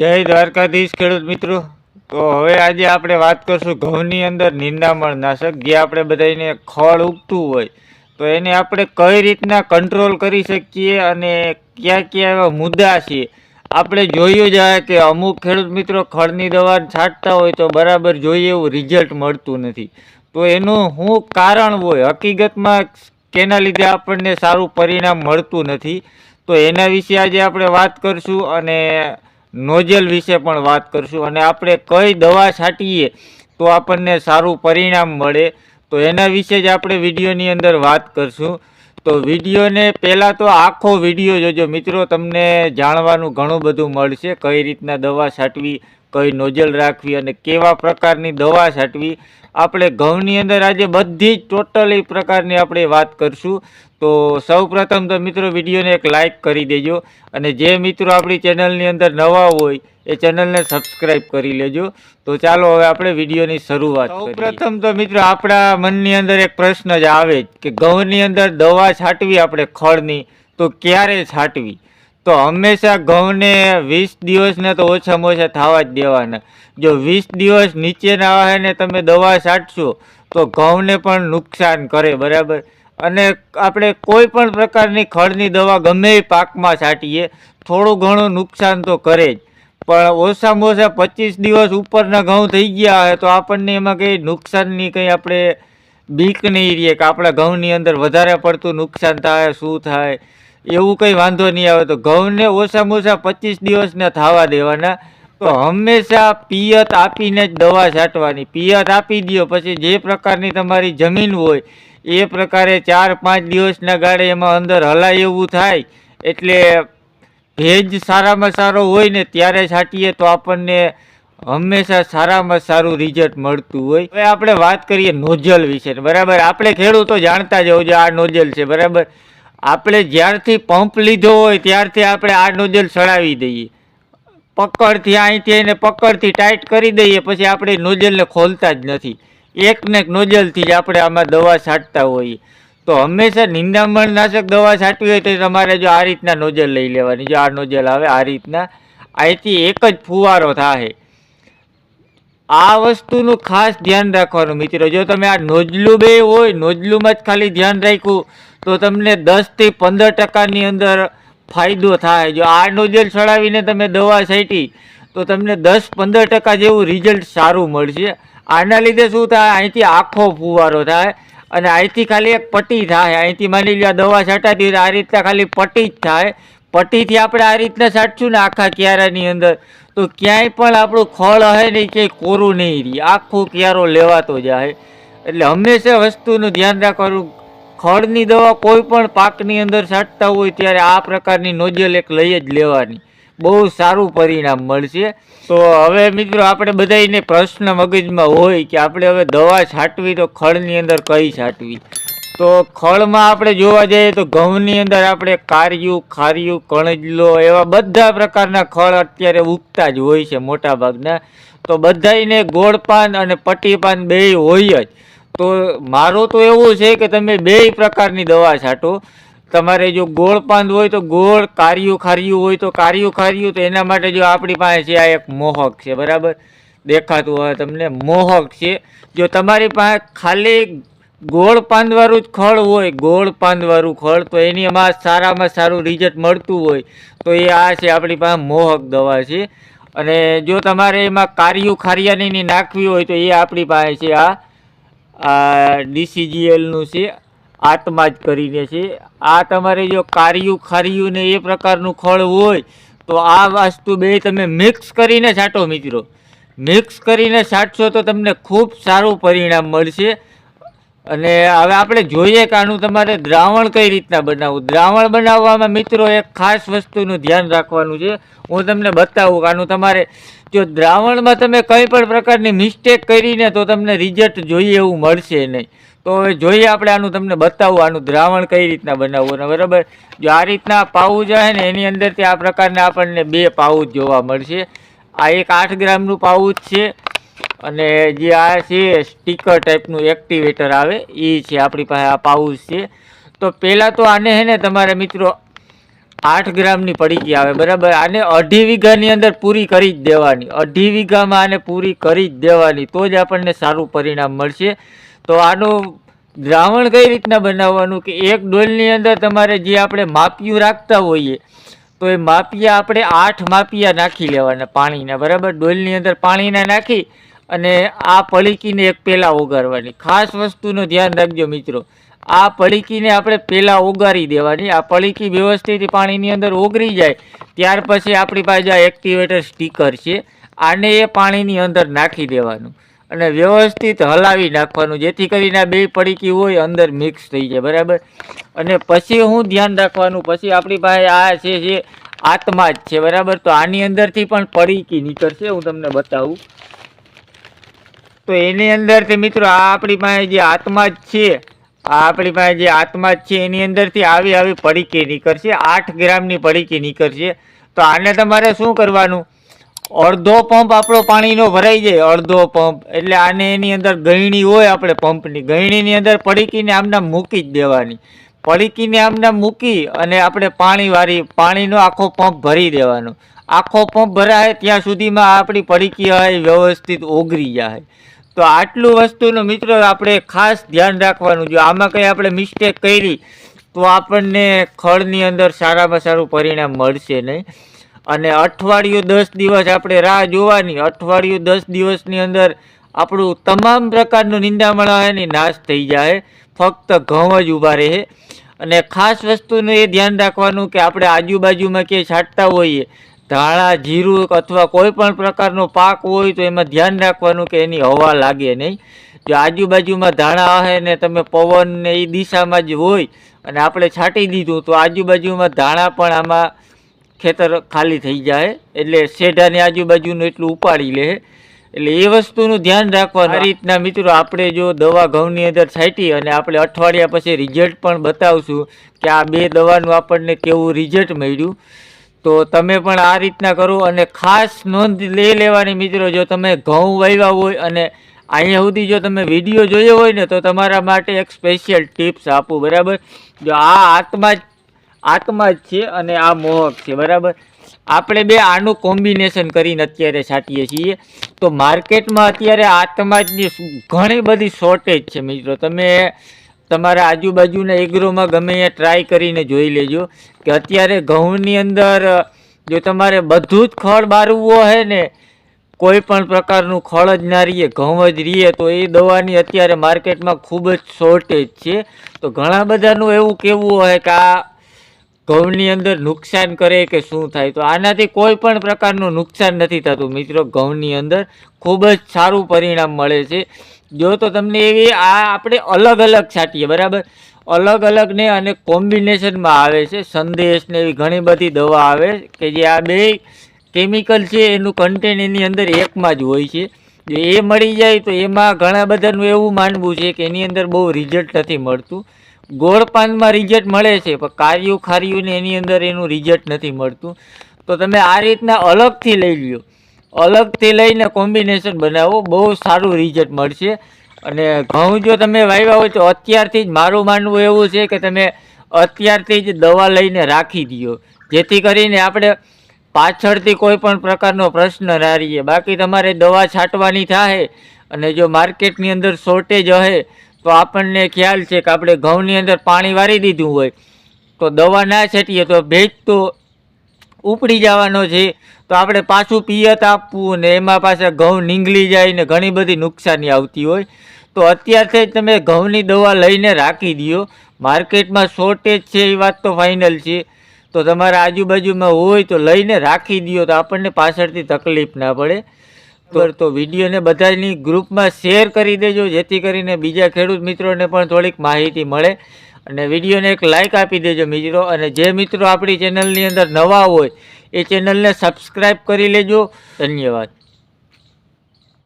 જય દ્વારકાધીશ ખેડૂત મિત્રો. તો હવે આજે આપણે વાત કરશું ઘઉંની અંદર નિંદામણ નાશક, જે આપણે બધાને ખળ ઉગતું હોય. તો એને આપણે કઈ રીતના કંટ્રોલ કરી શકીએ અને ક્યાં ક્યાં એવા મુદ્દા છે? આપણે જોયું જાય કે અમુક ખેડૂત મિત્રો ખળની દવા છાંટતા હોય તો બરાબર જોઈએ એવું રિઝલ્ટ મળતું નથી. તો એનું શું કારણ હોય? હકીકતમાં કેના લીધે આપણને સારું પરિણામ મળતું નથી? તો એના વિશે આજે આપણે વાત કરશું અને નોઝલ વિશે પણ વાત કરશું અને આપણે કઈ દવા છાંટીએ તો આપણને સારું પરિણામ મળે. તો એના વિશે જ આપણે વિડીયોની અંદર વાત કરશું. તો વિડીયોને પહેલાં તો આખો વીડિયો જોજો. મિત્રો, તમને જાણવાનું ઘણું બધું મળશે કઈ રીતના દવા છાંટવી કઈ નોઝલ રાખવી અને કેવા પ્રકારની દવા છાંટવી, આપણે ઘઉંની અંદર આજે બધી જ ટોટલી પ્રકારની આપણે વાત કરશું. તો સૌ પ્રથમ તો મિત્રો વિડીયોને એક લાઈક કરી દેજો અને જે મિત્રો આપણી ચેનલની અંદર નવા હોય એ ચેનલને સબસ્ક્રાઈબ કરી લેજો. તો ચાલો હવે આપણે વિડીયોની શરૂઆત સૌ પ્રથમ તો મિત્રો આપણા મનની અંદર એક પ્રશ્ન જ આવે કે ઘઉંની અંદર દવા છાંટવી આપણે ખળની તો ક્યારે છાંટવી? તો હંમેશા ઘઉંને વીસ દિવસને તો ઓછામાં ઓછા થવા જ દેવાના. જો વીસ દિવસ નીચેના ને તમે દવા છાંટશો, તો ઘઉંને પણ નુકસાન કરે, બરાબર? અને આપણે કોઈ પણ પ્રકારની ખળની દવા ગમે એ પાકમાં છાંટીએ, થોડું ઘણું નુકસાન તો કરે જ. પણ ઓછામાં ઓછા પચીસ દિવસ ઉપરના ઘઉં થઈ ગયા હોય તો આપણને એમાં કંઈ નુકસાનની કંઈ આપણે બીક નહીં રહીએ કે આપણા ઘઉંની અંદર વધારે પડતું નુકસાન થાય, શું થાય? એવું કંઈ વાંધો નહીં આવે તો ઘઉંને ઓછામાં ઓછા પચીસ દિવસને થવા દેવાના. તો હંમેશા પિયત આપીને જ દવા છાંટવાની. પિયત આપી દો પછી જે પ્રકારની તમારી જમીન હોય, એ પ્રકારે ચાર પાંચ દિવસના ગાળે એમાં અંદર હલાય એવું થાય, એટલે ભેજ સારામાં સારો હોય ને ત્યારે છાંટીએ તો આપણને હંમેશા સારામાં સારું રિઝલ્ટ મળતું હોય. હવે આપણે વાત કરીએ નોઝલ વિશે બરાબર? આપણે ખેડૂતો જાણતા જ હોવું જો આ નોઝલ છે. બરાબર? આપણે જ્યારથી પંપ લીધો હોય ત્યારથી આપણે આ નોઝલ ચડાવી દઈએ. પકડથી અહીંથી એને પકડથી ટાઈટ કરી દઈએ, પછી આપણે નોઝલને ખોલતા જ નથી. એક ને એક નોઝલથી જ આપણે આમાં દવા છાંટતા હોઈએ. તો હંમેશા નિંદામણ નાશક દવા છાંટવી હોય તો તમારે જો આ રીતના નોઝલ લઈ લેવાની. જો આ નોઝલ આવે આ રીતના. અહીંથી એક જ ફુવારો થાય આ વસ્તુનું ખાસ ધ્યાન રાખવાનું મિત્રો. જો તમે આ નોઝલું બે હોય, નોઝલુંમાં જ ખાલી ધ્યાન રાખ્યું તો તમને દસથી પંદર ટકાની અંદર ફાયદો થાય. જો આ નોઝલ ચડાવીને તમે દવા છાંટી, તો તમને દસ પંદર ટકા જેવું રિઝલ્ટ સારું મળશે. આના લીધે શું થાય? અહીંથી આખો ફુવારો થાય અને અહીંથી ખાલી એક પટ્ટી થાય. અહીંથી માની લો દવા છાંટાતી હોય આ રીતના ખાલી પટ્ટી જ થાય. પટ્ટીથી આપણે આ રીતના છાંટશું ને આખા ક્યારાની અંદર. તો ક્યાંય પણ આપણું ખળ હે નહીં, ક્યાંય કોરું નહીં રહે. આખો ક્યારો લેવાતો જાય. એટલે હંમેશા વસ્તુનું ધ્યાન રાખવાનું ખળની દવા કોઈ પણ પાકની અંદર છાંટતા હોય ત્યારે આ પ્રકારની નોઝલ એક લઈ જ લેવાની. બહુ સારું પરિણામ મળશે. તો હવે મિત્રો આપણે બધાને પ્રશ્ન મગજમાં હોય કે આપણે હવે દવા છાંટવી તો ખળની અંદર કઈ છાંટવી? તો ખળમાં આપણે જોવા જઈએ તો ઘઉંની અંદર આપણે કાર્યું, ખાર્યું, કણજલો એવા બધા પ્રકારના ખળ અત્યારે ઉગતા જ હોય છે મોટાભાગના. તો બધાને ગોળપાન અને પટ્ટીપાન બે હોય જ. તો મારો તો એવું છે કે તમે બે પ્રકારની દવા છાંટો. તમારે જો ગોળ પાંદ હોય તો ગોળ કાર્યું ખાર્યું હોય તો કાર્યું ખાર્યું તો એના માટે જો આપણી પાસે છે આ એક મોહક છે, બરાબર? દેખાતું હોય તમને, મોહક છે. જો તમારી પાસે ખાલી ગોળ પાંદવાળું જ ખળ હોય, ગોળ પાંદવાળું ખળ, તો એની એમાં સારામાં સારું રિઝલ્ટ મળતું હોય, તો એ આ છે આપણી પાસે મોહક દવા છે. અને જો તમારે એમાં કાર્યું ખારિયાની નાખવી હોય તો એ આપણી પાસે છે આ આ ડીસીજીએલનું છે, આત્મા જ કરીને છે. આ તમારે જો કાર્યું ખાર્યું ને એ પ્રકારનું ખળ હોય, તો આ વાસ્તુ બે તમે મિક્સ કરીને છાંટો મિત્રો. મિક્સ કરીને છાંટશો તો તમને ખૂબ સારું પરિણામ મળશે. અને હવે આપણે જોઈએ કે આનું તમારે દ્રાવણ કઈ રીતના બનાવવું? દ્રાવણ બનાવવામાં મિત્રો એક ખાસ વસ્તુનું ધ્યાન રાખવાનું છે. હું તમને બતાવું કે આનું તમારે જો દ્રાવણમાં તમે કંઈ પણ પ્રકારની મિસ્ટેક કરીને તો તમને રિઝલ્ટ જોઈએ એવું મળશે નહીં. તો હવે જોઈએ આપણે આનું તમને બતાવું આનું દ્રાવણ કઈ રીતના બનાવવું અને બરાબર જો આ રીતના પાઉચ છે ને એની અંદરથી આ પ્રકારના આપણને બે પાઉચ જોવા મળશે. આ એક આઠ ગ્રામનું પાઉચ છે. અને જે આ છે સ્ટીકર ટાઈપનું એક્ટિવેટર આવે એ છે આપણી પાસે, આ પાઉચ છે. તો પહેલાં તો આને હે ને તમારે મિત્રો આઠ ગ્રામની પડીકી આવે, બરાબર? આને અઢી વીઘાની અંદર પૂરી કરી જ દેવાની, અઢી વીઘામાં આને પૂરી કરી જ દેવાની, તો જ આપણને સારું પરિણામ મળશે. તો આનું દ્રાવણ કઈ રીતના બનાવવાનું કે એક ડોલની અંદર તમારે જે આપણે માપિયું રાખતા હોઈએ, તો એ માપિયા આપણે આઠ માપિયા નાખી લેવાના પાણીના, બરાબર? ડોલની અંદર પાણીના નાખી અને આ પડીકીને એક પહેલાં ઓગાળવાની ખાસ વસ્તુનું ધ્યાન રાખજો મિત્રો. આ પડીકીને આપણે પહેલાં ઓગાળી દેવાની. આ પડીકી વ્યવસ્થિત પાણીની અંદર ઓગળી જાય, ત્યાર પછી આપણી પાસે આ એક્ટિવેટર સ્ટીકર છે. આને એ પાણીની અંદર નાખી દેવાનું અને વ્યવસ્થિત હલાવી નાખવાનું, જેથી કરીને આ બે પડીકી હોય, અંદર મિક્સ થઈ જાય, બરાબર? અને પછી હું ધ્યાન રાખવાનું, પછી આપણી પાસે આ છે, જે આત્મા જ છે, બરાબર? તો આની અંદરથી પણ પડીકી નીકળશે, હું તમને બતાવું. તો એની અંદરથી મિત્રો આ આપણી પાસે જે આત્મા જ છે, આ આપણી પાસે જે આત્મા જ છે, એની અંદરથી આવી આવી પડીકી નીકળશે, આઠ ગ્રામની પડીકી નીકળશે. તો આને તમારે શું કરવાનું? અડધો પંપ આપણો પાણીનો ભરાઈ જાય, અડધો પંપ. એટલે આને એની અંદર ગયણી હોય આપણે પંપની. ગયણીની અંદર પડીકીને આમના મૂકી જ દેવાની. પડીકીને આમના મૂકી અને આપણે પાણી વારી, પાણીનો આખો પંપ ભરી દેવાનો. આખો પંપ ભરાય ત્યાં સુધીમાં આપણી પડીકી હોય વ્યવસ્થિત ઓગળી જાય. તો આટલું વસ્તુનું મિત્રો આપણે ખાસ ધ્યાન રાખવાનું જો આમાં કંઈ આપણે મિસ્ટેક કરી, તો આપણને ખળની અંદર સારામાં સારું પરિણામ મળશે નહીં. અને અઠવાડિયું દસ દિવસ આપણે રાહ જોવાની, અઠવાડિયું દસ દિવસની અંદર આપણું તમામ પ્રકારનું નિંદામણ હોય ને નાશ થઈ જાય. ફક્ત ઘઉં જ ઊભા રહે. અને ખાસ વસ્તુનું એ ધ્યાન રાખવાનું કે આપણે આજુબાજુમાં ક્યાંય છાંટતા હોઈએ ધાણા જીરું અથવા કોઈ પણ પ્રકારનો પાક હોય તો એમાં ધ્યાન રાખવાનું કે એની હવા લાગે નહીં. જો આજુબાજુમાં ધાણા આવે ને તમે પવન ને એ દિશામાં જ હોય અને આપણે છાંટી દીધું, તો આજુબાજુમાં ધાણા પણ આમાં ખેતર ખાલી થઈ જાય એટલે શેઢાની આજુબાજુનું એટલું ઉપાડી લે. એટલે એ વસ્તુનું ધ્યાન રાખવાનું. આ રીતના મિત્રો આપણે જો દવા ઘઉંની અંદર છાંટી અને આપણે અઠવાડિયા પછી રિઝલ્ટ પણ બતાવશું કે આ બે દવાનું આપણને કેવું રિઝલ્ટ મળ્યું. તો તમે પણ આ રીતના કરો અને ખાસ નોંધ લઈ લેવાની મિત્રો, જો તમે ઘઉં વાવ્યા હોય અને અહીંયા સુધી જો તમે વીડિયો જોયો હોય ને, તો તમારા માટે એક સ્પેશિયલ ટિપ્સ આપું, બરાબર? જો આ આત્મા જ આત્મા જ છે અને આ મોહક છે, બરાબર? આપણે બે આનું કોમ્બિનેશન કરીને અત્યારે છાંટીએ છીએ. તો માર્કેટમાં અત્યારે આત્માજની ઘણી બધી શોર્ટેજ છે મિત્રો. તમે તમારા આજુબાજુના એગ્રોમાં ગમે એ ટ્રાય કરીને જોઈ લેજો કે અત્યારે ઘઉંની અંદર જો તમારે બધું જ ખળ બારવું હોય ને, કોઈ પણ પ્રકારનું ખળ જ ના રહીએ, ઘઉં જ રહીએ, તો એ દવાની અત્યારે માર્કેટમાં ખૂબ જ શોર્ટેજ છે. તો ઘણા બધાનું એવું કહેવું હોય કે આ ઘઉંની અંદર નુકસાન કરે કે શું થાય? તો આનાથી કોઈ પણ પ્રકારનું નુકસાન નથી થતું. મિત્રો, ઘઉંની અંદર ખૂબ જ સારું પરિણામ મળે છે. જો તો તમને એવી આ આપણે અલગ અલગ છાંટીએ, બરાબર? અલગ અલગ ને અને કોમ્બિનેશનમાં આવે છે, સંદેશ ને એવી ઘણી બધી દવા આવે કે જે આ બે કેમિકલ છે, એનું કન્ટેન્ટ એની અંદર એકમાં જ હોય છે. જો એ મળી જાય તો એમાં ઘણા બધાનું એવું માનવું છે કે એની અંદર બહુ રિઝલ્ટ નથી મળતું. ગોળપાનમાં રિઝલ્ટ મળે છે, પણ કાર્યું ખાર્યું ને એની અંદર એનું રિઝલ્ટ નથી મળતું. તો તમે આ રીતના અલગથી લઈ લ્યો. અલગથી લઈને કોમ્બિનેશન બનાવો, બહુ સારું રિઝલ્ટ મળશે. અને ઘઉં જો તમે વાવ્યા હોય તો અત્યારથી જ મારું માનવું એવું છે કે તમે અત્યારથી જ દવા લઈને રાખી દો જેથી કરીને આપણે પાછળથી કોઈ પણ પ્રકારનો પ્રશ્ન ના રહીએ. બાકી તમારે દવા છાંટવાની થાય અને જો માર્કેટની અંદર શોર્ટેજ હશે તો આપણને ખ્યાલ છે કે આપણે ઘઉંની અંદર પાણી વારી દીધું હોય. તો દવા ના છાંટીએ તો ભેજ તો ઉપડી જવાનો છે, તો આપણે પાછું પિયત આપવું ને એમાં પાછા ઘઉં નીંગળી જાય ને ઘણી બધી નુકસાની આવતી હોય. તો અત્યારથી જ તમે ઘઉંની દવા લઈને રાખી દો. માર્કેટમાં શોર્ટેજ છે એ વાત તો ફાઇનલ છે. તો તમારા આજુબાજુમાં હોય તો લઈને રાખી દો, તો આપણને પાછળથી તકલીફ ના પડે. તો તો વિડીયોને બધાની ગ્રુપમાં શેર કરી દેજો, જેથી કરીને બીજા ખેડૂત મિત્રોને પણ થોડીક માહિતી મળે. અને વિડીયોને એક લાઇક આપી દેજો મિત્રો. અને જે મિત્રો આપણી ચેનલની અંદર નવા હોય, એ ચેનલને સબસ્ક્રાઈબ કરી લેજો. ધન્યવાદ.